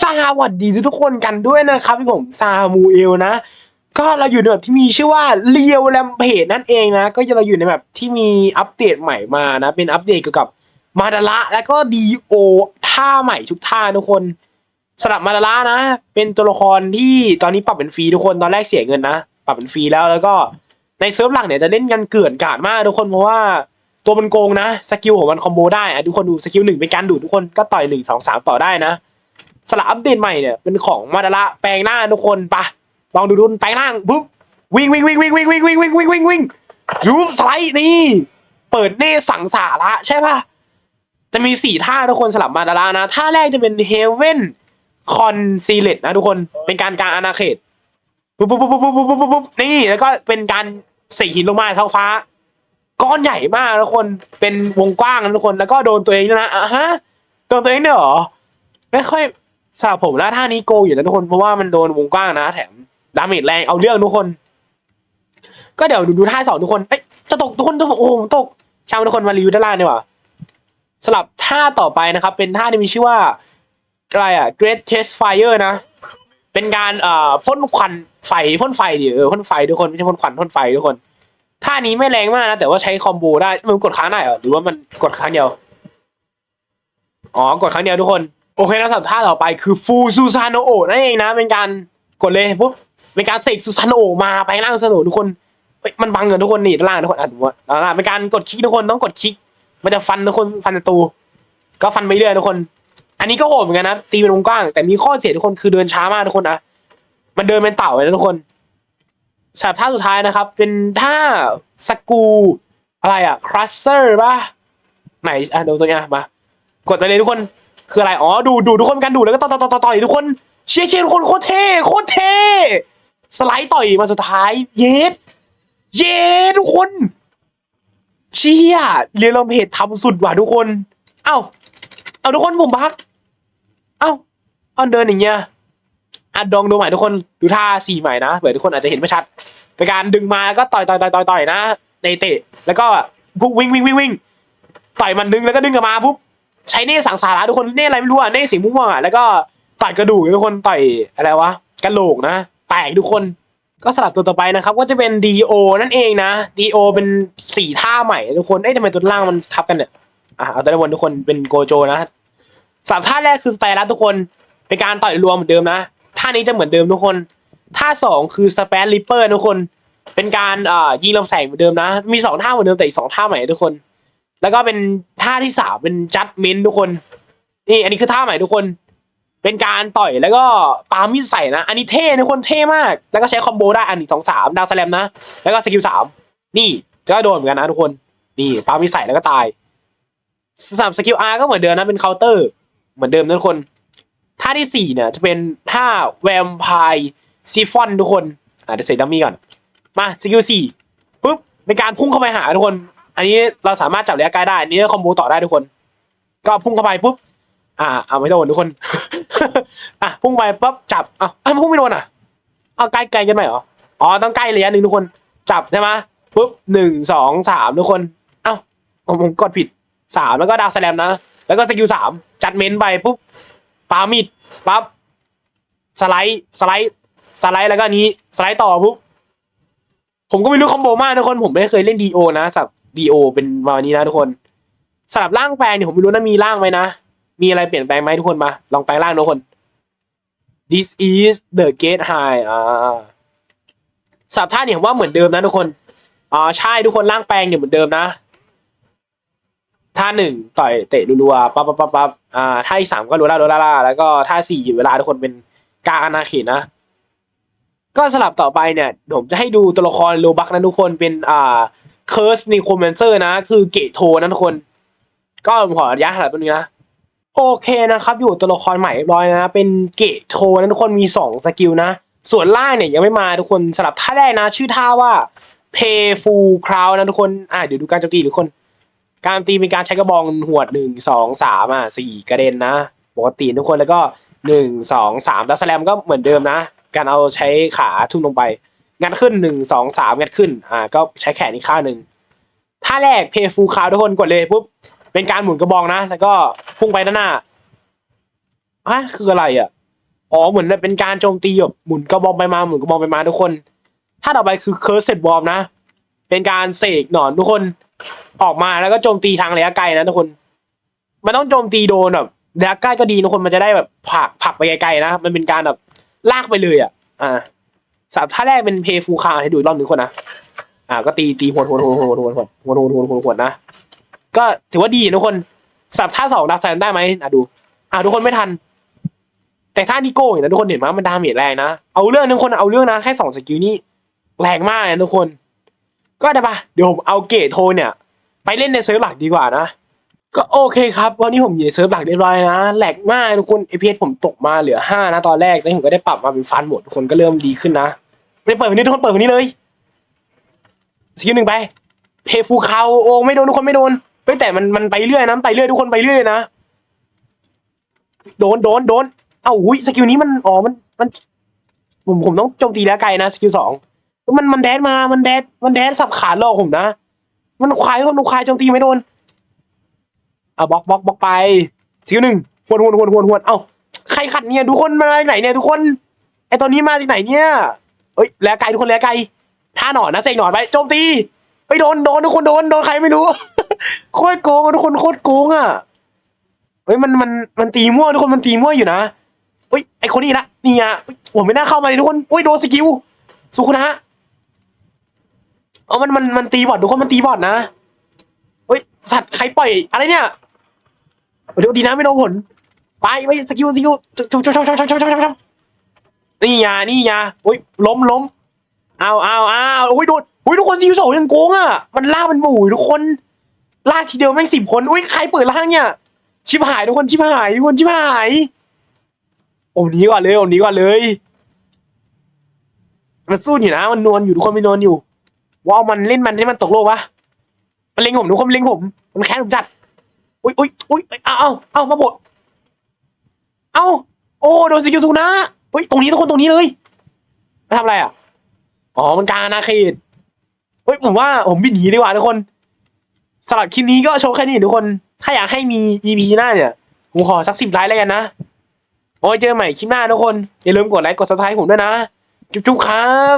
สวัสดีทุกคนกันด้วยนะครับพี่ผมซามูเอลนะ ก็เราอยู่ในแบบที่มีชื่อว่าเรียวแรมเพจนั่นเองนะ ก็จะเราอยู่ในแบบที่มีอัปเดตใหม่มานะ เป็นอัปเดตเกี่ยวกับมาดาระแล้วก็ดีโอท่าใหม่ทุกท่าทุกคนสำหรับมาดาระนะ เป็นตัวละครที่ตอนนี้ปรับเป็นฟรีทุกคนตอนแรกเสียเงินนะ ปรับเป็นฟรีแล้วแล้วก็ในเซิร์ฟหลักเนี่ยจะเล่นกันเกลื่อนกาดมากทุกคนเพราะว่าตัวมันโกงนะสกิลของมันคอมโบได้อะทุกคนดูสกิลหนึ่งเป็นการดูดทุกคนก็ต่อยหนึ่งสองสามต่อได้นะ สลับอัปเดตใหม่เนี่ยเป็นของมาดาระแปลงหน้าทุกคนปะลองดูดุนแปลงร่างปุ๊บวิ่งวิ่งวิ่งวิ่งวิ่งวิ่งวิ่งวิ่งวิ่งวิ่งวิ่งรูสไลด์นี่ เปิดเน่สังสาระใช่ปะจะมีสี่ท่าทุกคนสลับมาดาระนะท่าแรกจะเป็นเฮเว่นคอนซีเลตนะทุกคนเป็นการกลางอาณาเขตปุ๊บปุ๊บปุ๊บปุ๊บปุ๊บปุ๊บปุ๊บนี่แล้วก็เป็นการสี่หินลงมาท้องฟ้า ก้อนใหญ่มากทุกคนเป็นวงกว้างนะทุกคนแล้วก็โดนตัวเองนะอะฮะโดนตัวเองเนี่ยหรอไม่ค่อย สำหรับผมแล้วท่านี้โกอยู่นะทุกคนเพราะว่ามันโดนวงกว้างนะ แถมดาเมจแรงเอาเรื่องทุกคน ก็เดี๋ยวดูดูท่าสองทุกคนเอ้ยจะตกทุกคนจะตกโอ้โหตกช่างทุกคนมารีวิวด้านล่างดีกว่าสำหรับท่าต่อไปนะครับ เป็นท่าที่มีชื่อว่าอะไรอะ Great Chest Fire นะ เป็นการเอ่อพ่นควันไฟพ่นไฟดิเออพ่นไฟทุกคนไม่ใช่พ่นควันพ่นไฟทุกคนท่านี้ไม่แรงมากนะแต่ว่าใช้คอมโบได้มันกดค้างได้เหรอหรือว่ามันกดค้างเดียวอ๋อกดครั้งเดียวทุกคน โอเคนะสำหรับท่าต่อไปคือฟูซูซานโอนั่นเองนะเป็นการกดเลยปุ๊บเป็นการเสกซูซานโอมาไปล่างสนุทุกคนเฮ้ยมันบังเงินทุกคนนี่ด้านล่างทุกคนอะดูว่าด้านล่างเป็นการกดคลิกทุกคนต้องกดคลิก มันจะฟันทุกคนฟันศัตรูก็ฟันไปเรื่อยทุกคน อันนี้ก็โหดเหมือนกันนะตีเป็นวงกว้าง แต่มีข้อเสียทุกคนคือเดินช้ามากทุกคนนะมันเดินเป็นเต่าเลยนะทุกคนสำหรับท่าสุดท้ายนะครับ เป็นท่าสกูอะไรอะครัสเซอร์ป่ะไหนอะดูตัวเนี้ยมา กดไปเลยทุกคน คืออะไร อ๋อ ดูดูทุกคนกันดูแล้วก็ต่อยต่อยต่อยต่อยทุกคน เชียร์เชียร์ทุกคนโคตรเท่โคตรเท่สไลด์ต่อยมาสุดท้าย เย็ด เย็ดทุกคน เชียร์เรียนลมเพจทำสุดว่ะทุกคน เอ้า เอาทุกคนผมพัก เอ้าเอาเดินอย่างเงี้ยอะดองดูใหม่ทุกคนดูท่าสี่ใหม่นะเผื่อทุกคนอาจจะเห็นไม่ชัดเป็นการดึงมาแล้วก็ต่อยต่อยต่อยต่อยต่อยนะ ในเตะ แล้วก็ปุ๊บวิ่งวิ่งวิ่งวิ่งต่อยมันดึงแล้วก็ดึงกลับมาปุ๊บ ใช้เน่สังสาระทุกคนเน่อะไรไม่รู้อะเน่สีม่วงอะแล้วก็ตัดกระดูกทุกคนต่อยอะไรวะกระโหลกนะแตกทุกคนก็สลับตัวต่อไปนะครับ ก็จะเป็น DO นั่นเองนะ DO เป็นสี่ท่าใหม่ทุกคนเอ้ยทำไมตัวล่างมันทับกันเนี่ยอะเอาตัวด้านบนทุกคนเป็นโกโจนะสามท่าแรกคือสไตลัสทุกคนเป็นการต่อยรวมเหมือนเดิมนะท่านี้จะเหมือนเดิมทุกคนท่าสองคือสเปซลิปเปอร์ทุกคน เป็นการอ่ายิงลำแสงเหมือนเดิมนะ มีสองท่าเหมือนเดิมแต่อีกสองท่าใหม่ทุกคน แล้วก็เป็นท่าที่สามเป็นจัดเมนทุกคนนี่อันนี้คือท่าใหม่ทุกคน เป็นการต่อยแล้วก็ปามีดใส่นะ อันนี้เท่ทุกคนเท่มาก แล้วก็ใช้คอมโบได้อันนี้สองสามดาวสแลมนะ แล้วก็สกิลสามนี่ก็โดนเหมือนกันนะทุกคนนี่ปามีดใส่แล้วก็ตายสามสกิลอาร์ก็เหมือนเดิมนะเป็นเคาน์เตอร์ เหมือนเดิมทุกคนท่าที่สี่เนี่ยจะเป็นท่าแวมไพร์ซีฟอนทุกคนอะเดี๋ยวใส่ดัมมี่ก่อนมาสกิลสี่ปุ๊บเป็นการพุ่งเข้าไปหาทุกคน อันนี้เราสามารถจับระยะไกลได้อันนี้คอมโบต่อได้ทุกคน ก็พุ่งเข้าไปปุ๊บอ่าเอาไม่โดนทุกคนอะพุ่งไปปุ๊บจับอะอ้าวพุ่งไม่โดนอะเอาใกล้ไกลกันไหมเหรออ๋อต้องใกล้ระยะหนึ่งทุกคน จับใช่ไหมปุ๊บหนึ่งสองสามทุกคนเอ้าผมกดผิดสามแล้วก็ดาวสแลมนะแล้วก็สกิลสามจัดเมนไปปุ๊บปามิดปั๊บสไลด์สไลด์สไลด์แล้วก็นี้สไลด์ต่อปุ๊บผมก็ไม่รู้คอมโบมากนะทุกคนผมไม่เคยเล่นดีโอนะสับ ดีโอเป็นมาวันนี้นะทุกคนสำหรับร่างแปลงเนี่ยผมไม่รู้นะมีร่างไหมนะ มีอะไรเปลี่ยนแปลงไหมทุกคนมา ลองแปลงร่างทุกคน this is the gate high อ่าสับท่าเนี่ยผมว่าเหมือนเดิมนะทุกคนอ่าใช่ทุกคนร่างแปลงเนี่ยเหมือนเดิมนะท่าหนึ่งต่อยเตะรัวๆปั๊บปั๊บปั๊บปั๊บอ่าท่าสามก็รัวล่ารัวล่าแล้วก็ท่าสี่หยุดเวลาทุกคนเป็นกาอาณาเขตนะก็สลับต่อไปเนี่ยผมจะให้ดูตัวละครโลบักนะทุกคนเป็นอ่า เคิร์สนิโคมเมนเซอร์นะ คือเกตโทนะทุกคน ก็ผมขออนุญาตหลับตรงนี้นะ โอเคนะครับ อยู่ตัวละครใหม่เรียบร้อยนะ เป็นเกตโทนะทุกคนมีสองสกิลนะ ส่วนล่างเนี่ยยังไม่มาทุกคนสลับท่าแรกนะ ชื่อท่าว่า Payful Crowd นะทุกคน อ่าเดี๋ยวดูการโจมตีทุกคน การตีเป็นการใช้กระบองหวดหนึ่งสองสามอะสี่กระเด็นนะ ปกติทุกคนแล้วก็หนึ่งสองสามดัสแลมก็เหมือนเดิมนะ การเอาใช้ขาทุ่มลงไป งัดขึ้นหนึ่งสองสามงัดขึ้น อ่า ก็ใช้แขนอีกข้างหนึ่งท่าแรกเพย์ฟูคาวทุกคนกดเลยปุ๊บเป็นการหมุนกระบองนะ แล้วก็พุ่งไปด้านหน้าอะคืออะไรอะอ๋อเหมือนเป็นการโจมตีแบบหมุนกระบองไปมาหมุนกระบองไปมาทุกคนถ้าต่อไปคือเคิร์สเซตบอมนะ เป็นการเสกหนอนทุกคนออกมาแล้วก็โจมตีทางระยะไกลนะทุกคน มันต้องโจมตีโดนแบบระยะใกล้ก็ดีทุกคนมันจะได้แบบผักผักไปไกลๆนะ มันเป็นการแบบลากไปเลยอะ อ่า สามท่าแรกเป็นเพย์ฟูคาให้ดูอีกรอบหนึ่งคนนะอ่าก็ตีตีหัวหัวหัวหัวหัวหัวหัวหัวหัวหัวหัวนะ ก็ถือว่าดีทุกคนสับท่าสองดักแซนได้ไหมอะดู อ่าทุกคนไม่ทัน แต่ท่านิโก้เห็นนะทุกคนเห็นไหมมันดาเมจแรงนะเอาเรื่องทุกคนเอาเรื่องนะแค่สองสกิลนี่แรงมากนะทุกคน ก็ได้ปะเดี๋ยวผมเอาเกตโทเนี่ย ไปเล่นในเซิร์ฟหลักดีกว่านะ ก็โอเคครับ วันนี้ผมอยู่ในเซิร์ฟหลักเรียบร้อยนะแหลกมากทุกคนเอพีผมตกมาเหลือห้านะตอนแรกแล้วผมก็ได้ปรับมาเป็นฟันหมดทุกคนก็เริ่มดีขึ้นนะไปเปิดคนนี้ทุกคนเปิดคนนี้เลยสกิลหนึ่งไป เพฟูคาโอไม่โดนทุกคนไม่โดนเฮ้ยแต่มันมันไปเรื่อยนะไปเรื่อยทุกคนไปเรื่อยนะโดนโดนโดนเอ้าหุยสกิลนี้มันอ๋อมันมันผมผมต้องโจมตีแล้วไกลนะสกิลสองมันมันแดดมามันแดดมันแดดสับขาหลอกผมนะ มันควายคนควายโจมตีไม่โดน อะบล็อกบล็อกบล็อกไปสกิลหนึ่งหวนหวนหวนหวนหวนเอ้าใครขัดเนี่ยทุกคนมาจากไหนเนี่ยทุกคนไอตอนนี้มาจากไหนเนี่ยเอ้ยแล้วไกลทุกคนแล้วไกลท่าหนอนนะเสกหนอนไปโจมตีไปโดนโดนทุกคนโดนโดนใครไม่รู้โคตรโกงทุกคนโคตรโกงอะเฮ้ยมันมันมันตีมั่วทุกคนมันตีมั่วอยู่นะเฮ้ยไอคนนี้ละนี่อะเฮ้ยผมไม่น่าเข้ามาเลยทุกคนเฮ้ยโดนสกิลสุคุนะเออมันมันมันตีบอดทุกคนมันตีบอดนะเฮ้ยสัตว์ใครปล่อยอะไรเนี่ย เดี๋ยวดีนะไม่โดนผล ไปไปสกิลสกิลชุบชุบชุบชุบชุบชุบชุบชุบชุบนี่ยานี่ยาเฮ้ยล้มล้มเอาเอาเอาโอ้ยโดนโอ้ยทุกคนสกิลสองยังโกงอะ มันล่ามันหมู่ทุกคนล่าทีเดียวแม่งสิบคนอุ้ยใครเปิดล่างเนี่ยชิบหายทุกคนชิบหายทุกคนชิบหายโอ้นี้ก่อนเลยโอ้นี้ก่อนเลยมันสู้อยู่นะ มันนวลอยู่ทุกคนไม่นวลอยู่ว่าเอามันเล่นมันให้มันตกโลกวะมันเล็งผมทุกคนมันเล็งผม มันแค้นผมจัด อุ้ยอุ้ยอุ้ยเอาเอาเอามาบดเอาโอ้โดนสกิลสูนะอุ้ยตรงนี้ทุกคนตรงนี้เลยมาทำอะไรอะอ๋อมันกลางอาณาเขตเฮ้ยผมว่าผมบินหนีดีกว่าทุกคนสำหรับคลิปนี้ก็โชว์แค่นี้ทุกคน ถ้าอยากให้มี EP หน้าเนี่ยผมขอสักสิบไลค์แล้วกันนะโอ้ยเจอใหม่คลิปหน้าทุกคน อย่าลืมกดไลค์กดซับสไครต์ผมด้วยนะ จุ๊บๆครับ